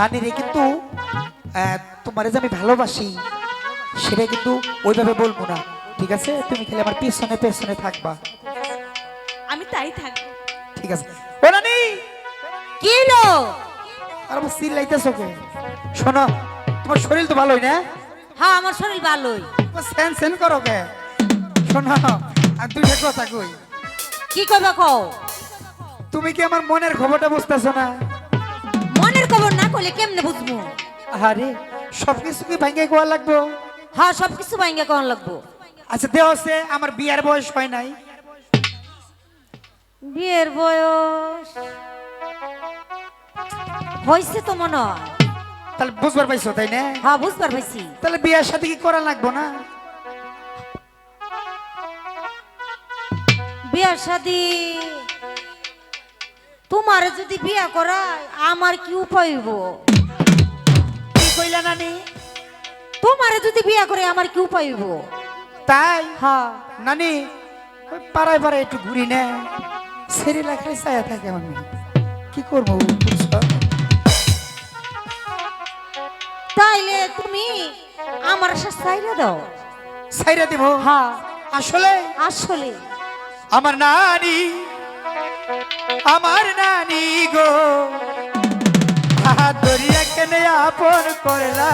নানি রে কিন্তু তোমারে যে আমি ভালোবাসি সেটা কিন্তু ওইভাবে বলব না। ঠিক আছে? তুমি খেলে আমার পেছনে পেছনে থাকবা। আমি তাই থাকব ঠিক আছে। ও নানি! কি হইল আর আমার সিল লাইতেছো কে? শোনো তোমার শরীর তো ভালোই না? হ্যাঁ আমার শরীর ভালোই। সেন সেন করো কে? শোনো আর দুইটা কথা কই। কি কইবা কও? তুমি কি আমার মনের খবরটা বুঝতেছো না? খবর না কইলে কেমনে বুঝব? আরে সব কিছু কি ভাঙ্গে গোয়া লাগবো? হ্যাঁ সব কিছু ভাঙ্গা কোন লাগবো। আচ্ছা দেহ আছে আমার বিয়ার বয়স হয় নাই। বিয়ের বয়স হয়েছে তো মনে হয়। তাহলে বুঝবার পাইছো তাই না? হ্যাঁ বুঝবার পাইছি। তাহলে বিয়ার সাথে কি করা লাগবো না? বিয়ার শাদি তোমার যদি বিয়া করায় আমার কি উপায় হইব? কি কইলা নানি? তোমারে যদি বিয়া করে আমার কি উপায় হইব? তাই? হ্যাঁ। নানি ওই পাড়ায় পাড়ায় একটু ঘুরি না। সেরি লাখাই ছায়া থাকে আমি কি করব তাইলে তুমি আমার সাথে চাইলে দাও। ছাইরা দিব? হ্যাঁ। আসলে? আসলে। আমার নানি আমার নানি গো। ধরিয়া কেনে আপন করলা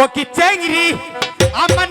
ও কি চেংরি আমার